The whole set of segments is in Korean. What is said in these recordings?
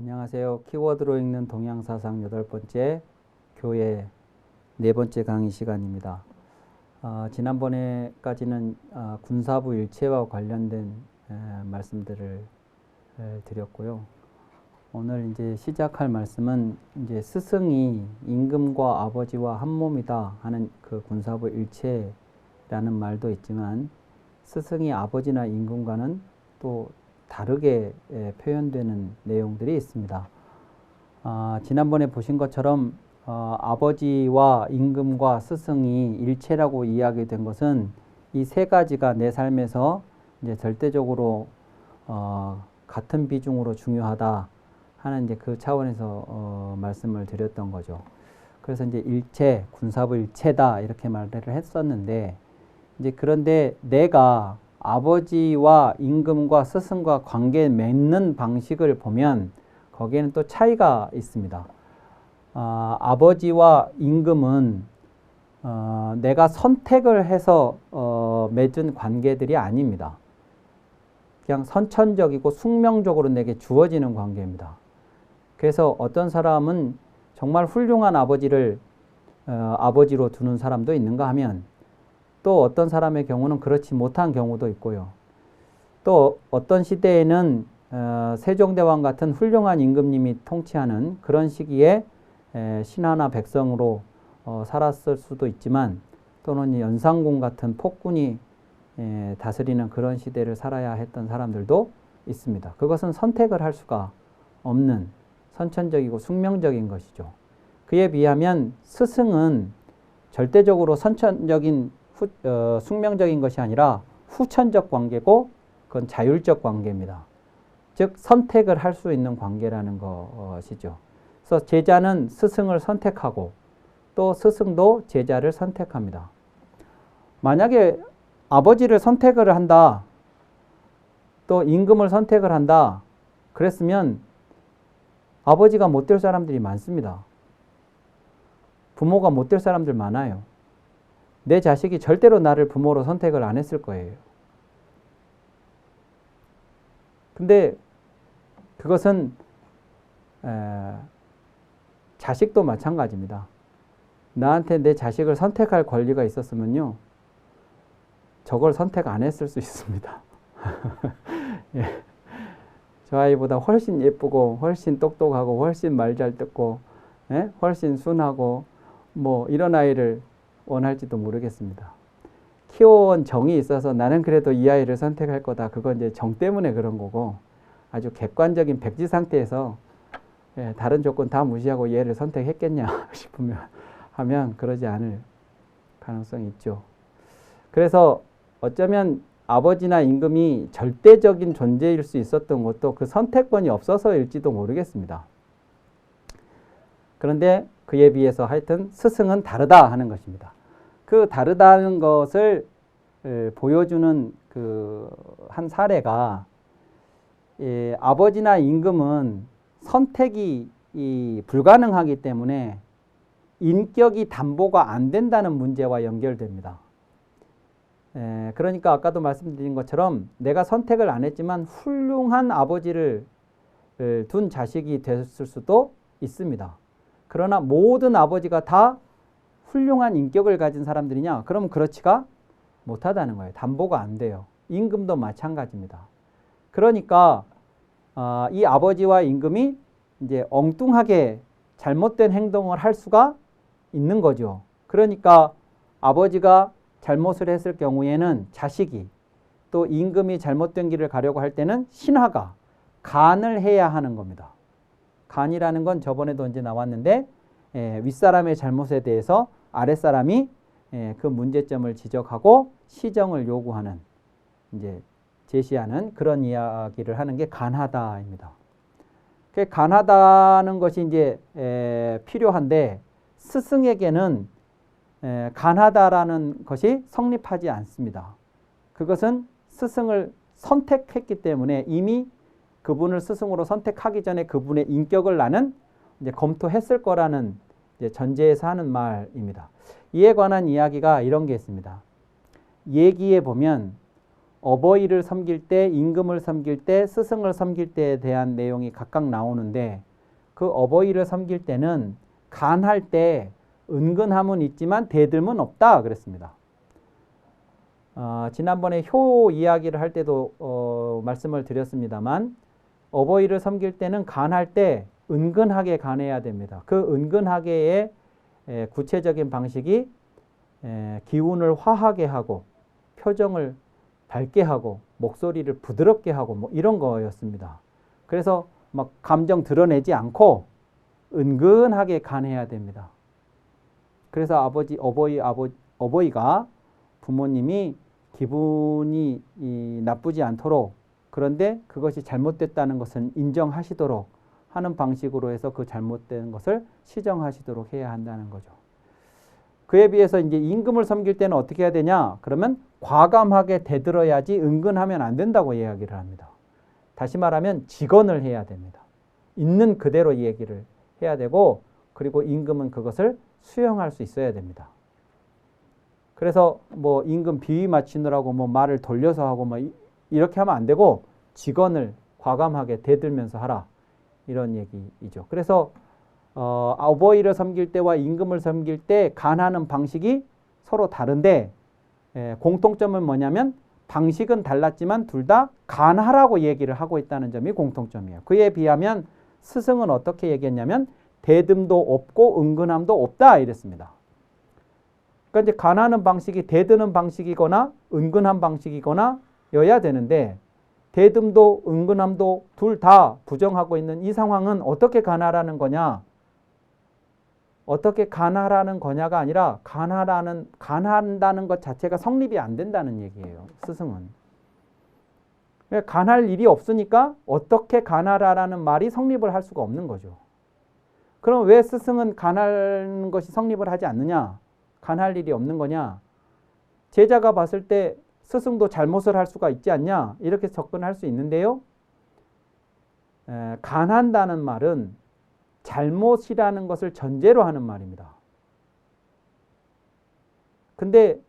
안녕하세요. 키워드로 읽는 동양사상 여덟 번째 교회 네 번째 강의 시간입니다. 어, 지난번에까지는 어, 군사부 일체와 관련된 에, 말씀들을 에, 드렸고요. 오늘 이제 시작할 말씀은 이제 스승이 임금과 아버지와 한 몸이다 하는 그 군사부 일체라는 말도 있지만 스승이 아버지나 임금과는 또 다르게 예, 표현되는 내용들이 있습니다. 아, 지난번에 보신 것처럼 어, 아버지와 임금과 스승이 일체라고 이야기된 것은 이 세 가지가 내 삶에서 이제 절대적으로 어, 같은 비중으로 중요하다 하는 이제 그 차원에서 어, 말씀을 드렸던 거죠. 그래서 이제 일체, 군사부 일체다 이렇게 말을 했었는데 이제 그런데 내가 아버지와 임금과 스승과 관계 맺는 방식을 보면 거기에는 또 차이가 있습니다. 아, 아버지와 임금은 어, 내가 선택을 해서 어, 맺은 관계들이 아닙니다. 그냥 선천적이고 숙명적으로 내게 주어지는 관계입니다. 그래서 어떤 사람은 정말 훌륭한 아버지를 어, 아버지로 두는 사람도 있는가 하면 또 어떤 사람의 경우는 그렇지 못한 경우도 있고요. 또 어떤 시대에는 어, 세종대왕 같은 훌륭한 임금님이 통치하는 그런 시기에 에, 신하나 백성으로 어, 살았을 수도 있지만 또는 연산군 같은 폭군이 에, 다스리는 그런 시대를 살아야 했던 사람들도 있습니다. 그것은 선택을 할 수가 없는 선천적이고 숙명적인 것이죠. 그에 비하면 스승은 절대적으로 선천적인 후, 어, 숙명적인 것이 아니라 후천적 관계고 그건 자율적 관계입니다. 즉 선택을 할 수 있는 관계라는 것이죠. 그래서 제자는 스승을 선택하고 또 스승도 제자를 선택합니다. 만약에 아버지를 선택을 한다. 또 임금을 선택을 한다. 그랬으면 아버지가 못 될 사람들이 많습니다. 부모가 못 될 사람들 많아요. 내 자식이 절대로 나를 부모로 선택을 안 했을 거예요. 근데 그것은 에, 자식도 마찬가지입니다. 나한테 내 자식을 선택할 권리가 있었으면요. 저걸 선택 안 했을 수 있습니다. 예. 저 아이보다 훨씬 예쁘고 훨씬 똑똑하고 훨씬 말 잘 듣고 예? 훨씬 순하고 뭐 이런 아이를 원할지도 모르겠습니다. 키워온 정이 있어서 나는 그래도 이 아이를 선택할 거다. 그건 이제 정 때문에 그런 거고 아주 객관적인 백지 상태에서 예, 다른 조건 다 무시하고 얘를 선택했겠냐 싶으면 하면 그러지 않을 가능성이 있죠. 그래서 어쩌면 아버지나 임금이 절대적인 존재일 수 있었던 것도 그 선택권이 없어서일지도 모르겠습니다. 그런데 그에 비해서 하여튼 스승은 다르다 하는 것입니다. 그 다르다는 것을 보여주는 그 한 사례가 예, 아버지나 임금은 선택이 이 불가능하기 때문에 인격이 담보가 안 된다는 문제와 연결됩니다. 에, 그러니까 아까도 말씀드린 것처럼 내가 선택을 안 했지만 훌륭한 아버지를 둔 자식이 됐을 수도 있습니다. 그러나 모든 아버지가 다 훌륭한 인격을 가진 사람들이냐? 그럼 그렇지가 못하다는 거예요. 담보가 안 돼요. 임금도 마찬가지입니다. 그러니까 어, 이 아버지와 임금이 이제 엉뚱하게 잘못된 행동을 할 수가 있는 거죠. 그러니까 아버지가 잘못을 했을 경우에는 자식이 또 임금이 잘못된 길을 가려고 할 때는 신하가 간을 해야 하는 겁니다. 간이라는 건 저번에도 이제 나왔는데 예, 윗사람의 잘못에 대해서 아랫사람이 예, 그 문제점을 지적하고 시정을 요구하는 이제 제시하는 그런 이야기를 하는 게 간하다입니다. 그 간하다는 것이 이제 에, 필요한데 스승에게는 에, 간하다라는 것이 성립하지 않습니다. 그것은 스승을 선택했기 때문에 이미 그분을 스승으로 선택하기 전에 그분의 인격을 나는 이제 검토했을 거라는 전제에서 하는 말입니다. 이에 관한 이야기가 이런 게 있습니다. 얘기에 보면 어버이를 섬길 때, 임금을 섬길 때, 스승을 섬길 때에 대한 내용이 각각 나오는데 그 어버이를 섬길 때는 간할 때 은근함은 있지만 대들은 없다 그랬습니다. 어, 지난번에 효 이야기를 할 때도 어, 말씀을 드렸습니다만 어버이를 섬길 때는 간할 때 은근하게 간해야 됩니다. 그 은근하게의 에, 구체적인 방식이 에, 기운을 화하게 하고 표정을 밝게 하고 목소리를 부드럽게 하고 뭐 이런 거였습니다. 그래서 막 감정 드러내지 않고 은근하게 간해야 됩니다. 그래서 아버지 어버이 아버 어버이가 부모님이 기분이 나쁘지 않도록 그런데 그것이 잘못됐다는 것은 인정하시도록 하는 방식으로 해서 그 잘못된 것을 시정하시도록 해야 한다는 거죠. 그에 비해서 이제 임금을 섬길 때는 어떻게 해야 되냐? 그러면 과감하게 대들어야지 은근하면 안 된다고 이야기를 합니다. 다시 말하면 직언을 해야 됩니다. 있는 그대로 얘기를 해야 되고 그리고 임금은 그것을 수용할 수 있어야 됩니다. 그래서 뭐 임금 비위 맞추느라고 뭐 말을 돌려서 하고 뭐 이렇게 하면 안 되고 직언을 과감하게 대들면서 하라 이런 얘기이죠. 그래서 어, 어버이를 섬길 때와 임금을 섬길 때 간하는 방식이 서로 다른데 에, 공통점은 뭐냐면 방식은 달랐지만 둘 다 간하라고 얘기를 하고 있다는 점이 공통점이에요. 그에 비하면 스승은 어떻게 얘기했냐면 대듬도 없고 은근함도 없다 이랬습니다. 그러니까 이제 간하는 방식이 대드는 방식이거나 은근한 방식이거나 여야 되는데 대듬도 은근함도 둘 다 부정하고 있는 이 상황은 어떻게 간하라는 거냐? 어떻게 간하라는 거냐가 아니라 간하라는 간한다는 것 자체가 성립이 안 된다는 얘기예요. 스승은. 간할 일이 없으니까 어떻게 간하라라는 말이 성립을 할 수가 없는 거죠. 그럼 왜 스승은 간하는 것이 성립을 하지 않느냐? 간할 일이 없는 거냐? 제자가 봤을 때 스승도 잘못을 할 수가 있지 않냐? 이렇게 접근할 수 있는데요. 에, 간한다는 말은 잘못이라는 것을 전제로 하는 말입니다. 근데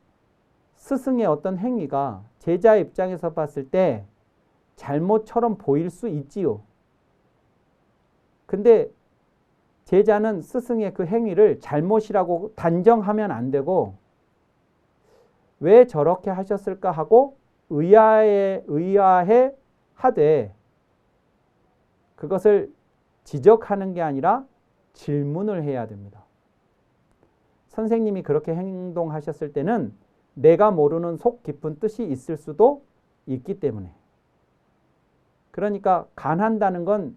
스승의 어떤 행위가 제자 입장에서 봤을 때 잘못처럼 보일 수 있지요. 근데 제자는 스승의 그 행위를 잘못이라고 단정하면 안 되고 왜 저렇게 하셨을까 하고 의아해, 의아해 하되 그것을 지적하는 게 아니라 질문을 해야 됩니다. 선생님이 그렇게 행동하셨을 때는 내가 모르는 속 깊은 뜻이 있을 수도 있기 때문에 그러니까 간한다는 건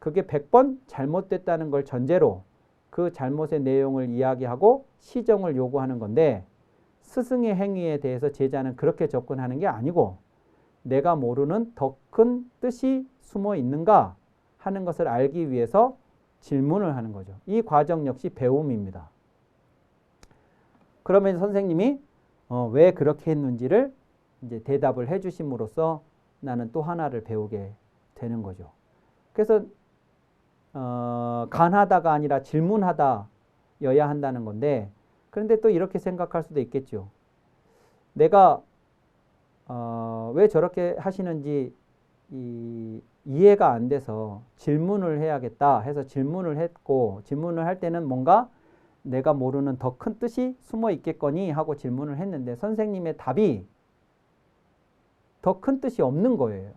그게 100번 잘못됐다는 걸 전제로 그 잘못의 내용을 이야기하고 시정을 요구하는 건데 스승의 행위에 대해서 제자는 그렇게 접근하는 게 아니고 내가 모르는 더 큰 뜻이 숨어 있는가 하는 것을 알기 위해서 질문을 하는 거죠. 이 과정 역시 배움입니다. 그러면 선생님이 어, 왜 그렇게 했는지를 이제 대답을 해주심으로써 나는 또 하나를 배우게 되는 거죠. 그래서 어, 간하다가 아니라 질문하다여야 한다는 건데 그런데 또 이렇게 생각할 수도 있겠죠. 내가 어, 왜 저렇게 하시는지 이, 이해가 안 돼서 질문을 해야겠다 해서 질문을 했고 질문을 할 때는 뭔가 내가 모르는 더 큰 뜻이 숨어 있겠거니 하고 질문을 했는데 선생님의 답이 더 큰 뜻이 없는 거예요.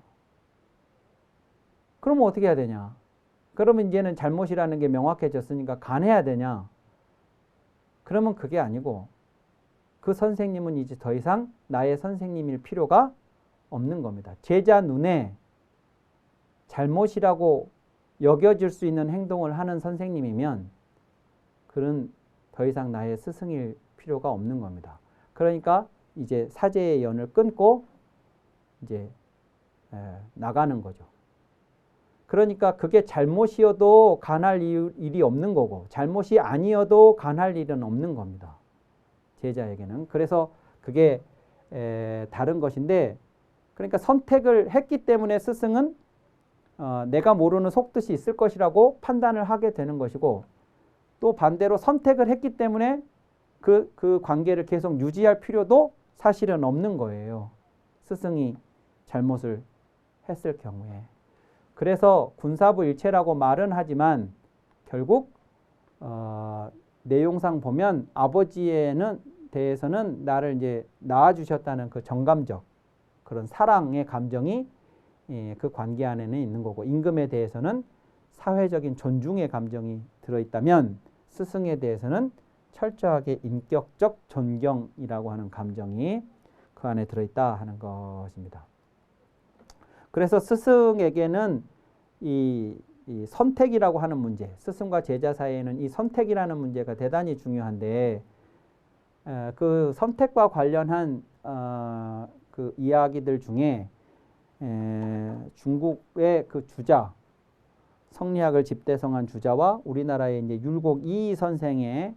그러면 어떻게 해야 되냐? 그러면 이제는 잘못이라는 게 명확해졌으니까 간해야 되냐? 그러면 그게 아니고 그 선생님은 이제 더 이상 나의 선생님일 필요가 없는 겁니다. 제자 눈에 잘못이라고 여겨질 수 있는 행동을 하는 선생님이면 그는 더 이상 나의 스승일 필요가 없는 겁니다. 그러니까 이제 사제의 연을 끊고 이제 나가는 거죠. 그러니까 그게 잘못이어도 간할 일이 없는 거고 잘못이 아니어도 간할 일은 없는 겁니다. 제자에게는. 그래서 그게 에, 다른 것인데 그러니까 선택을 했기 때문에 스승은 어, 내가 모르는 속뜻이 있을 것이라고 판단을 하게 되는 것이고 또 반대로 선택을 했기 때문에 그, 그 관계를 계속 유지할 필요도 사실은 없는 거예요. 스승이 잘못을 했을 경우에 그래서 군사부 일체라고 말은 하지만 결국 어, 내용상 보면 아버지에는 대해서는 나를 이제 낳아주셨다는 그 정감적 그런 사랑의 감정이 예, 그 관계 안에는 있는 거고 임금에 대해서는 사회적인 존중의 감정이 들어있다면 스승에 대해서는 철저하게 인격적 존경이라고 하는 감정이 그 안에 들어있다 하는 것입니다. 그래서 스승에게는 이, 이, 선택이라고 하는 문제, 스승과 제자 사이에는 이 선택이라는 문제가 대단히 중요한데 에, 그 선택과 관련한 어, 그 이야기들 중에 에, 중국의 그 주자 성리학을 집대성한 주자와 우리나라의 이제 율곡 이 선생의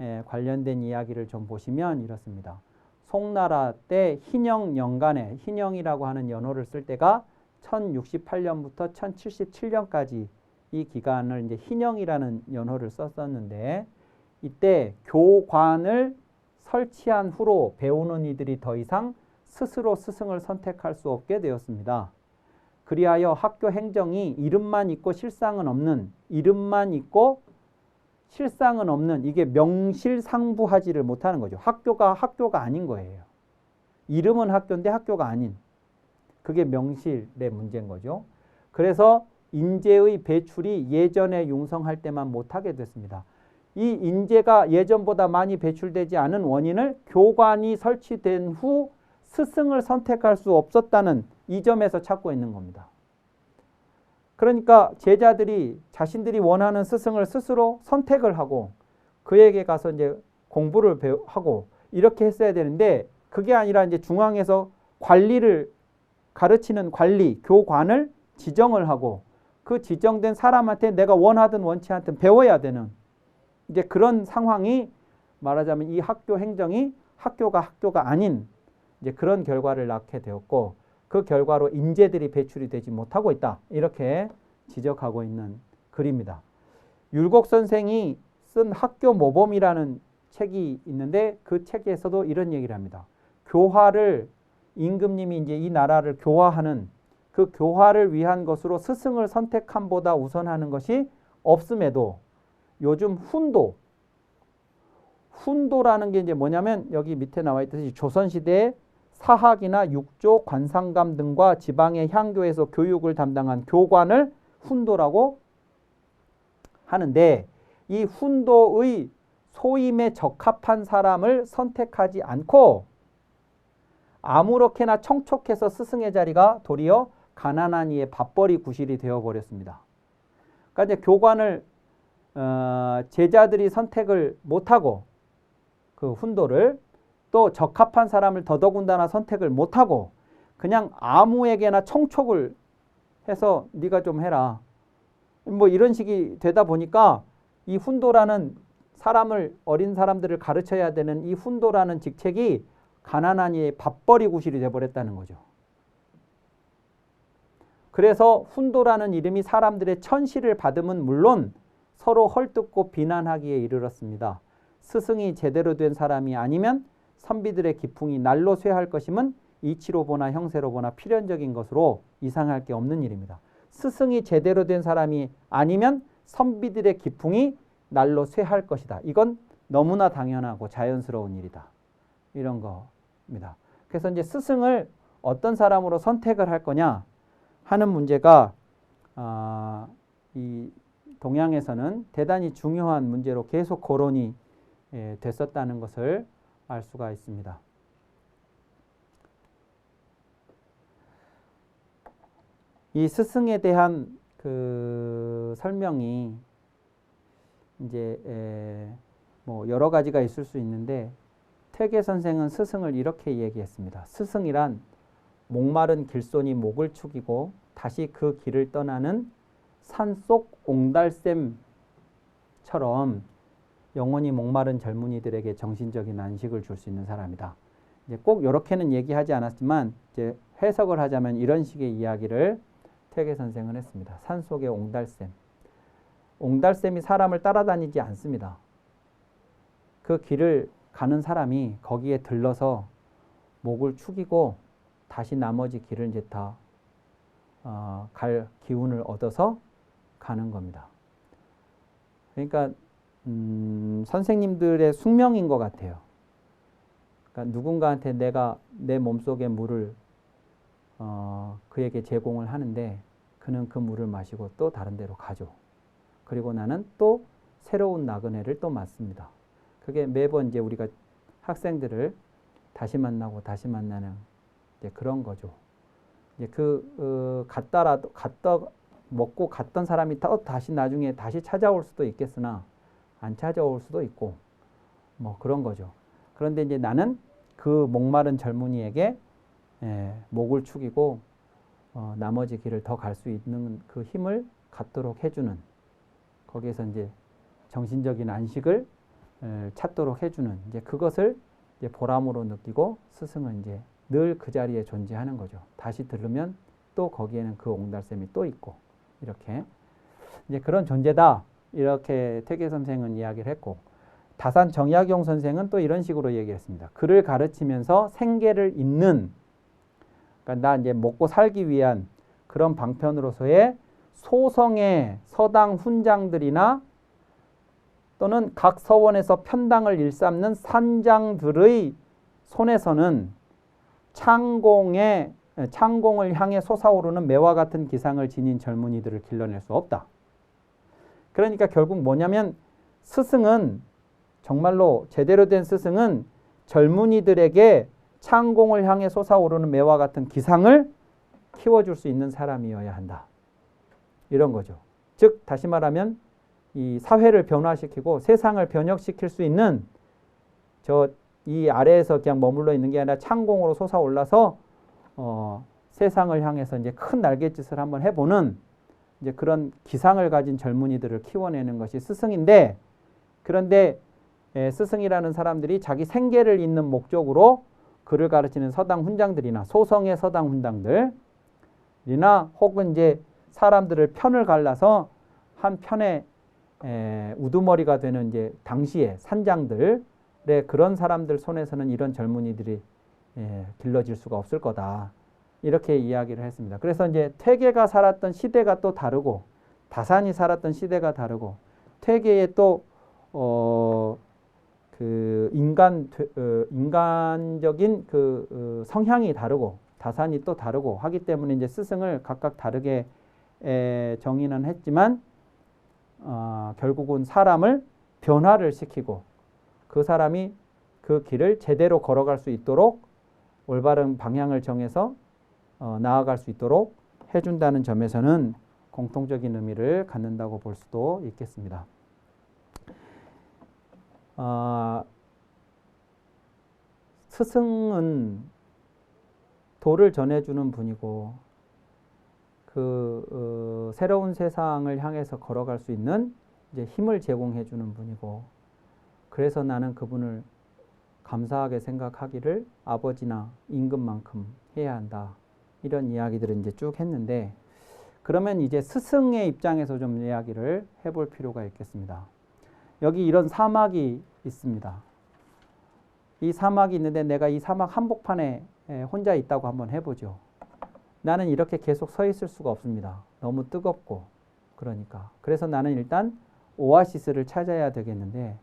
에, 관련된 이야기를 좀 보시면 이렇습니다. 송나라 때 희녕 연간에 희녕이라고 하는 연호를 쓸 때가 1068년부터 1077년까지 이 기간을 이제 희녕이라는 연호를 썼었는데 이때 교관을 설치한 후로 배우는 이들이 더 이상 스스로 스승을 선택할 수 없게 되었습니다. 그리하여 학교 행정이 이름만 있고 실상은 없는 이름만 있고 실상은 없는 이게 명실상부하지를 못하는 거죠. 학교가 학교가 아닌 거예요. 이름은 학교인데 학교가 아닌 그게 명실의 문제인 거죠. 그래서 인재의 배출이 예전에 융성할 때만 못하게 됐습니다. 이 인재가 예전보다 많이 배출되지 않은 원인을 교관이 설치된 후 스승을 선택할 수 없었다는 이 점에서 찾고 있는 겁니다. 그러니까 제자들이 자신들이 원하는 스승을 스스로 선택을 하고 그에게 가서 이제 공부를 하고 이렇게 했어야 되는데 그게 아니라 이제 중앙에서 관리를 가르치는 관리, 교관을 지정을 하고 그 지정된 사람한테 내가 원하든 원치 않든 배워야 되는 이제 그런 상황이 말하자면 이 학교 행정이 학교가 학교가 아닌 이제 그런 결과를 낳게 되었고 그 결과로 인재들이 배출이 되지 못하고 있다. 이렇게 지적하고 있는 글입니다. 율곡 선생이 쓴 학교 모범이라는 책이 있는데 그 책에서도 이런 얘기를 합니다. 교화를 임금님이 이제 이 나라를 교화하는 그 교화를 위한 것으로 스승을 선택함보다 우선하는 것이 없음에도 요즘 훈도 훈도라는 게 이제 뭐냐면 여기 밑에 나와 있듯이 조선시대에 사학이나 육조, 관상감 등과 지방의 향교에서 교육을 담당한 교관을 훈도라고 하는데 이 훈도의 소임에 적합한 사람을 선택하지 않고 아무렇게나 청촉해서 스승의 자리가 도리어 가난한 이의 밥벌이 구실이 되어버렸습니다. 그러니까 이제 교관을 어, 제자들이 선택을 못하고 그 훈도를 또 적합한 사람을 더더군다나 선택을 못하고 그냥 아무에게나 청촉을 해서 네가 좀 해라. 뭐 이런 식이 되다 보니까 이 훈도라는 사람을 어린 사람들을 가르쳐야 되는 이 훈도라는 직책이 가난한 이의 밥벌이 구실이 되어버렸다는 거죠. 그래서 훈도라는 이름이 사람들의 천시를 받음은 물론 서로 헐뜯고 비난하기에 이르렀습니다. 스승이 제대로 된 사람이 아니면 선비들의 기풍이 날로 쇠할 것임은 이치로 보나 형세로 보나 필연적인 것으로 이상할 게 없는 일입니다. 스승이 제대로 된 사람이 아니면 선비들의 기풍이 날로 쇠할 것이다. 이건 너무나 당연하고 자연스러운 일이다. 이런 겁니다. 그래서 이제 스승을 어떤 사람으로 선택을 할 거냐 하는 문제가 어, 이 동양에서는 대단히 중요한 문제로 계속 거론이 예, 됐었다는 것을 알 수가 있습니다. 이 스승에 대한 그 설명이 이제 에, 뭐 여러 가지가 있을 수 있는데 퇴계 선생은 스승을 이렇게 얘기했습니다. 스승이란 목마른 길손이 목을 축이고 다시 그 길을 떠나는 산속 옹달샘처럼 영원히 목마른 젊은이들에게 정신적인 안식을 줄 수 있는 사람이다. 이제 꼭 이렇게는 얘기하지 않았지만 이제 해석을 하자면 이런 식의 이야기를 퇴계 선생은 했습니다. 산속의 옹달샘. 옹달샘이 사람을 따라다니지 않습니다. 그 길을 가는 사람이 거기에 들러서 목을 축이고 다시 나머지 길을 이제 다 어, 갈 기운을 얻어서 가는 겁니다. 그러니까 음, 선생님들의 숙명인 것 같아요. 그러니까 누군가한테 내가 내 몸속의 물을 어, 그에게 제공을 하는데 그는 그 물을 마시고 또 다른 데로 가죠. 그리고 나는 또 새로운 나그네를 또 맞습니다. 그게 매번 이제 우리가 학생들을 다시 만나고 다시 만나는 이제 그런 거죠. 이제 그 어, 갔다라도 갔다 먹고 갔던 사람이 또 다시 나중에 다시 찾아올 수도 있겠으나 안 찾아올 수도 있고 뭐 그런 거죠. 그런데 이제 나는 그 목마른 젊은이에게 예, 목을 축이고 어, 나머지 길을 더 갈 수 있는 그 힘을 갖도록 해주는 거기에서 이제 정신적인 안식을 에, 찾도록 해주는 이제 그것을 이제 보람으로 느끼고 스승은 이제 늘 그 자리에 존재하는 거죠. 다시 들으면 또 거기에는 그 옹달샘이 또 있고 이렇게 이제 그런 존재다 이렇게 퇴계 선생은 이야기를 했고 다산 정약용 선생은 또 이런 식으로 얘기했습니다. 글을 가르치면서 생계를 잇는 그러니까 나 이제 먹고 살기 위한 그런 방편으로서의 소성의 서당 훈장들이나 또는 각 서원에서 편당을 일삼는 산장들의 손에서는 창공의 창공을 향해 솟아오르는 매와 같은 기상을 지닌 젊은이들을 길러낼 수 없다. 그러니까 결국 뭐냐면 스승은 정말로 제대로 된 스승은 젊은이들에게 창공을 향해 솟아오르는 매와 같은 기상을 키워줄 수 있는 사람이어야 한다. 이런 거죠. 즉 다시 말하면 이 사회를 변화시키고 세상을 변혁시킬 수 있는 저 이 아래에서 그냥 머물러 있는 게 아니라 창공으로 솟아올라서 어, 세상을 향해서 이제 큰 날갯짓을 한번 해보는 이제 그런 기상을 가진 젊은이들을 키워내는 것이 스승인데 그런데 에, 스승이라는 사람들이 자기 생계를 잇는 목적으로 글을 가르치는 서당 훈장들이나 소성의 서당 훈장들이나 혹은 이제 사람들을 편을 갈라서 한 편의 에, 우두머리가 되는 이제 당시의 산장들의 그런 사람들 손에서는 이런 젊은이들이 에, 길러질 수가 없을 거다. 이렇게 이야기를 했습니다. 그래서 이제 퇴계가 살았던 시대가 또 다르고 다산이 살았던 시대가 다르고 퇴계의 또 어, 그 인간 어, 인간적인 그 어, 성향이 다르고 다산이 또 다르고 하기 때문에 이제 스승을 각각 다르게 에, 정의는 했지만 어, 결국은 사람을 변화를 시키고 그 사람이 그 길을 제대로 걸어갈 수 있도록 올바른 방향을 정해서 어, 나아갈 수 있도록 해준다는 점에서는 공통적인 의미를 갖는다고 볼 수도 있겠습니다. 어, 스승은 도를 전해주는 분이고 그 어, 새로운 세상을 향해서 걸어갈 수 있는 이제 힘을 제공해 주는 분이고 그래서 나는 그분을 감사하게 생각하기를 아버지나 임금만큼 해야 한다. 이런 이야기들을 이제 쭉 했는데 그러면 이제 스승의 입장에서 좀 이야기를 해볼 필요가 있겠습니다. 여기 이런 사막이 있습니다. 이 사막이 있는데 내가 이 사막 한복판에 혼자 있다고 한번 해보죠. 나는 이렇게 계속 서 있을 수가 없습니다. 너무 뜨겁고 그러니까. 그래서 나는 일단 오아시스를 찾아야 되겠는데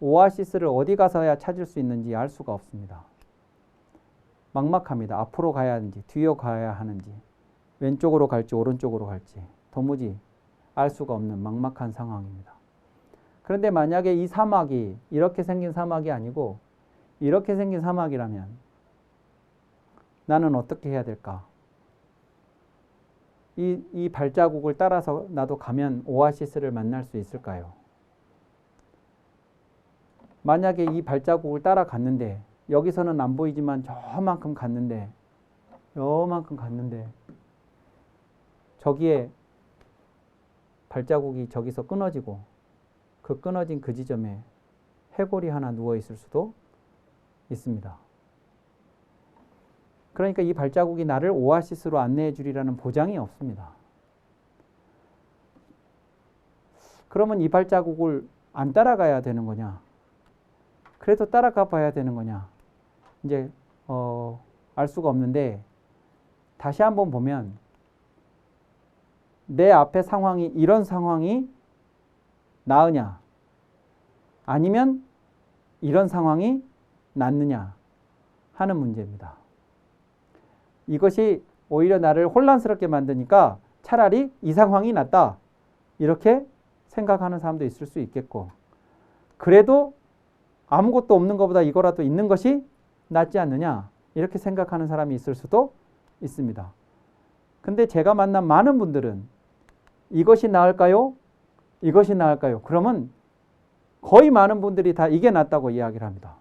오아시스를 어디 가서야 찾을 수 있는지 알 수가 없습니다. 막막합니다. 앞으로 가야 하는지 뒤로 가야 하는지 왼쪽으로 갈지 오른쪽으로 갈지 도무지 알 수가 없는 막막한 상황입니다. 그런데 만약에 이 사막이 이렇게 생긴 사막이 아니고 이렇게 생긴 사막이라면 나는 어떻게 해야 될까? 이, 이 발자국을 따라서 나도 가면 오아시스를 만날 수 있을까요? 만약에 이 발자국을 따라갔는데 여기서는 안 보이지만 저만큼 갔는데 요만큼 갔는데 저기에 발자국이 저기서 끊어지고 그 끊어진 그 지점에 해골이 하나 누워 있을 수도 있습니다. 그러니까 이 발자국이 나를 오아시스로 안내해 주리라는 보장이 없습니다. 그러면 이 발자국을 안 따라가야 되는 거냐? 그래도 따라가 봐야 되는 거냐? 이제 어, 알 수가 없는데 다시 한번 보면 내 앞에 상황이 이런 상황이 나으냐 아니면 이런 상황이 낫느냐 하는 문제입니다. 이것이 오히려 나를 혼란스럽게 만드니까 차라리 이 상황이 낫다 이렇게 생각하는 사람도 있을 수 있겠고 그래도 아무것도 없는 것보다 이거라도 있는 것이 낫지 않느냐 이렇게 생각하는 사람이 있을 수도 있습니다. 근데 제가 만난 많은 분들은 이것이 나을까요? 이것이 나을까요? 그러면 거의 많은 분들이 다 이게 낫다고 이야기를 합니다.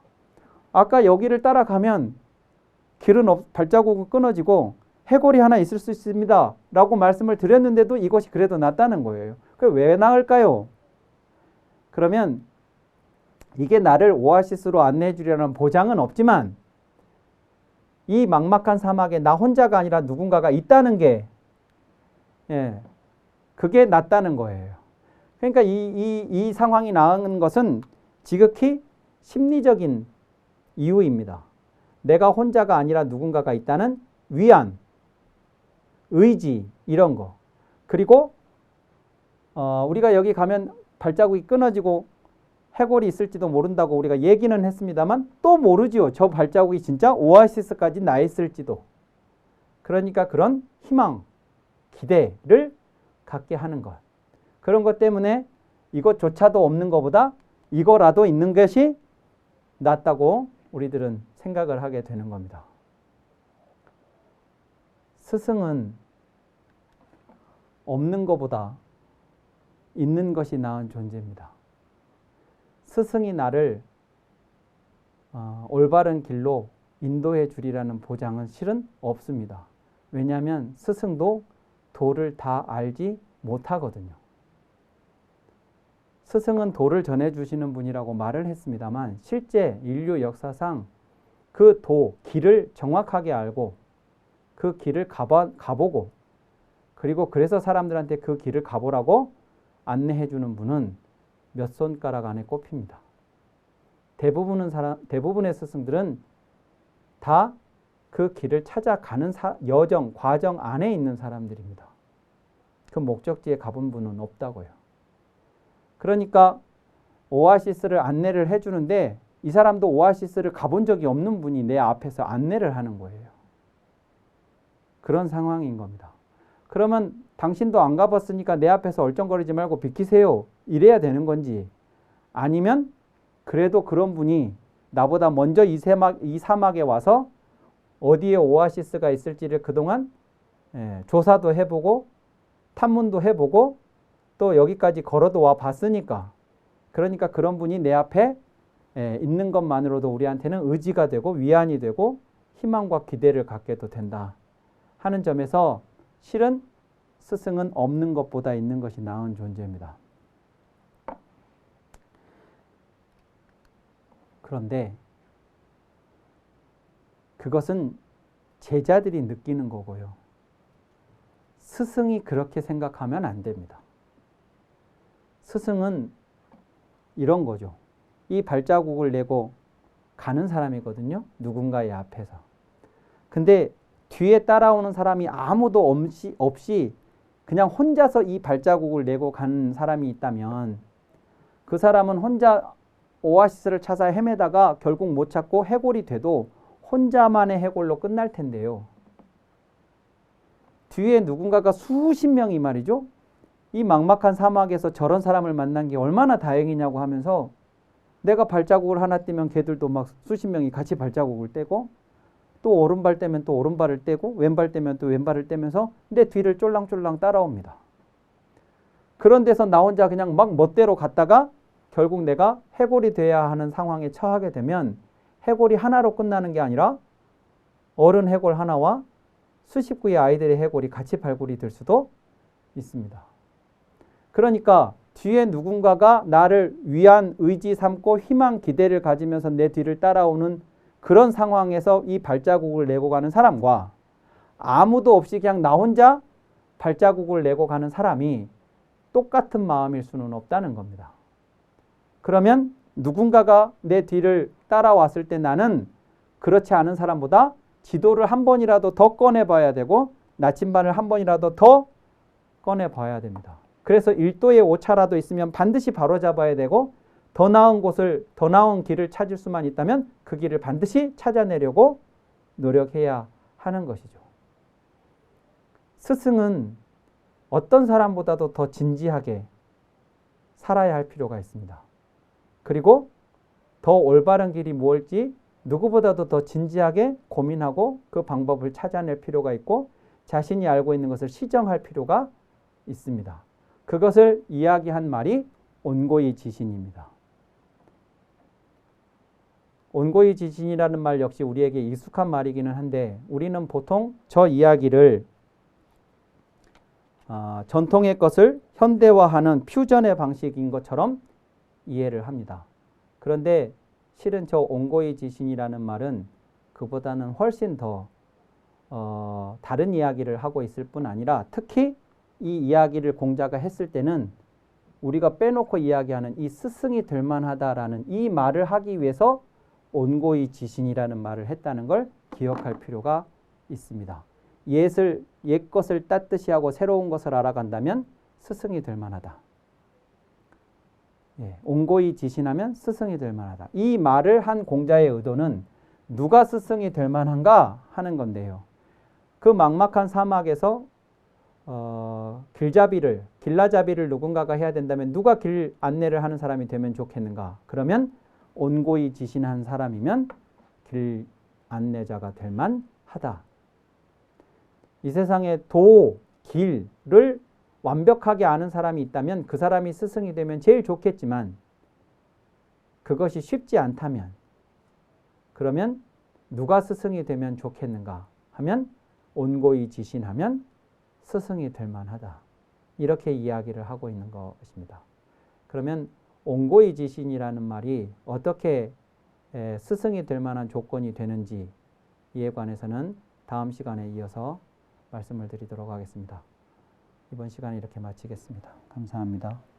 아까 여기를 따라가면 길은 없, 발자국은 끊어지고 해골이 하나 있을 수 있습니다. 라고 말씀을 드렸는데도 이것이 그래도 낫다는 거예요. 왜 나을까요? 그러면 이게 나를 오아시스로 안내해 주려는 보장은 없지만 이 막막한 사막에 나 혼자가 아니라 누군가가 있다는 게 예, 그게 낫다는 거예요. 그러니까 이, 이, 이 상황이 나은 것은 지극히 심리적인 이유입니다. 내가 혼자가 아니라 누군가가 있다는 위안, 의지 이런 거. 그리고 어, 우리가 여기 가면 발자국이 끊어지고 해골이 있을지도 모른다고 우리가 얘기는 했습니다만 또 모르지요. 저 발자국이 진짜 오아시스까지 나 있을지도. 그러니까 그런 희망, 기대를 갖게 하는 것. 그런 것 때문에 이것조차도 없는 것보다 이거라도 있는 것이 낫다고 우리들은 생각을 하게 되는 겁니다. 스승은 없는 것보다 있는 것이 나은 존재입니다. 스승이 나를 어, 올바른 길로 인도해 주리라는 보장은 실은 없습니다. 왜냐하면 스승도 도를 다 알지 못하거든요. 스승은 도를 전해주시는 분이라고 말을 했습니다만 실제 인류 역사상 그 도, 길을 정확하게 알고 그 길을 가봐, 가보고 그리고 그래서 사람들한테 그 길을 가보라고 안내해 주는 분은 몇 손가락 안에 꼽힙니다. 대부분은 사람, 대부분의 스승들은 다 그 길을 찾아가는 사, 여정, 과정 안에 있는 사람들입니다. 그 목적지에 가본 분은 없다고요. 그러니까 오아시스를 안내를 해주는데 이 사람도 오아시스를 가본 적이 없는 분이 내 앞에서 안내를 하는 거예요. 그런 상황인 겁니다. 그러면 당신도 안 가봤으니까 내 앞에서 얼쩡거리지 말고 비키세요. 이래야 되는 건지 아니면 그래도 그런 분이 나보다 먼저 이, 사막, 이 사막에 와서 어디에 오아시스가 있을지를 그동안 예, 조사도 해보고 탐문도 해보고 또 여기까지 걸어도 와 봤으니까 그러니까 그런 분이 내 앞에 예, 있는 것만으로도 우리한테는 의지가 되고 위안이 되고 희망과 기대를 갖게도 된다 하는 점에서 실은 스승은 없는 것보다 있는 것이 나은 존재입니다. 그런데 그것은 제자들이 느끼는 거고요. 스승이 그렇게 생각하면 안 됩니다. 스승은 이런 거죠. 이 발자국을 내고 가는 사람이거든요. 누군가의 앞에서. 근데 뒤에 따라오는 사람이 아무도 없이, 없이 그냥 혼자서 이 발자국을 내고 가는 사람이 있다면 그 사람은 혼자 오아시스를 찾아 헤매다가 결국 못 찾고 해골이 돼도 혼자만의 해골로 끝날 텐데요. 뒤에 누군가가 수십 명이 말이죠. 이 막막한 사막에서 저런 사람을 만난 게 얼마나 다행이냐고 하면서 내가 발자국을 하나 떼면 걔들도 막 수십 명이 같이 발자국을 떼고 또 오른발 떼면 또 오른발을 떼고 왼발 떼면 또 왼발을 떼면서 내 뒤를 쫄랑쫄랑 따라옵니다. 그런 데서 나 혼자 그냥 막 멋대로 갔다가 결국 내가 해골이 돼야 하는 상황에 처하게 되면 해골이 하나로 끝나는 게 아니라 어른 해골 하나와 수십 구의 아이들의 해골이 같이 발굴이 될 수도 있습니다. 그러니까 뒤에 누군가가 나를 위한 의지 삼고 희망 기대를 가지면서 내 뒤를 따라오는 그런 상황에서 이 발자국을 내고 가는 사람과 아무도 없이 그냥 나 혼자 발자국을 내고 가는 사람이 똑같은 마음일 수는 없다는 겁니다. 그러면 누군가가 내 뒤를 따라왔을 때 나는 그렇지 않은 사람보다 지도를 한 번이라도 더 꺼내 봐야 되고 나침반을 한 번이라도 더 꺼내 봐야 됩니다. 그래서 1도의 오차라도 있으면 반드시 바로 잡아야 되고 더 나은 곳을 더 나은 길을 찾을 수만 있다면 그 길을 반드시 찾아내려고 노력해야 하는 것이죠. 스승은 어떤 사람보다도 더 진지하게 살아야 할 필요가 있습니다. 그리고 더 올바른 길이 무엇일지 누구보다도 더 진지하게 고민하고 그 방법을 찾아낼 필요가 있고 자신이 알고 있는 것을 시정할 필요가 있습니다. 그것을 이야기한 말이 온고이 지신입니다. 온고이 지신이라는 말 역시 우리에게 익숙한 말이기는 한데 우리는 보통 저 이야기를 어, 전통의 것을 현대화하는 퓨전의 방식인 것처럼 이해를 합니다. 그런데 실은 저 온고이 지신이라는 말은 그보다는 훨씬 더 어, 다른 이야기를 하고 있을 뿐 아니라 특히 이 이야기를 공자가 했을 때는 우리가 빼놓고 이야기하는 이 스승이 될 만하다라는 이 말을 하기 위해서 온고이 지신이라는 말을 했다는 걸 기억할 필요가 있습니다. 옛을 옛 것을 땄듯이 하고 새로운 것을 알아간다면 스승이 될 만하다. 예, 온고이 지신하면 스승이 될 만하다. 이 말을 한 공자의 의도는 누가 스승이 될 만한가 하는 건데요. 그 막막한 사막에서 어, 길잡이를 길라잡이를 누군가가 해야 된다면 누가 길 안내를 하는 사람이 되면 좋겠는가? 그러면 온고이 지신한 사람이면 길 안내자가 될 만하다. 이 세상에 도, 길을 완벽하게 아는 사람이 있다면 그 사람이 스승이 되면 제일 좋겠지만 그것이 쉽지 않다면 그러면 누가 스승이 되면 좋겠는가 하면 온고이 지신하면 스승이 될 만하다. 이렇게 이야기를 하고 있는 것입니다. 그러면 온고이 지신이라는 말이 어떻게 스승이 될 만한 조건이 되는지 이에 관해서는 다음 시간에 이어서 말씀을 드리도록 하겠습니다. 이번 시간 이렇게 마치겠습니다. 감사합니다.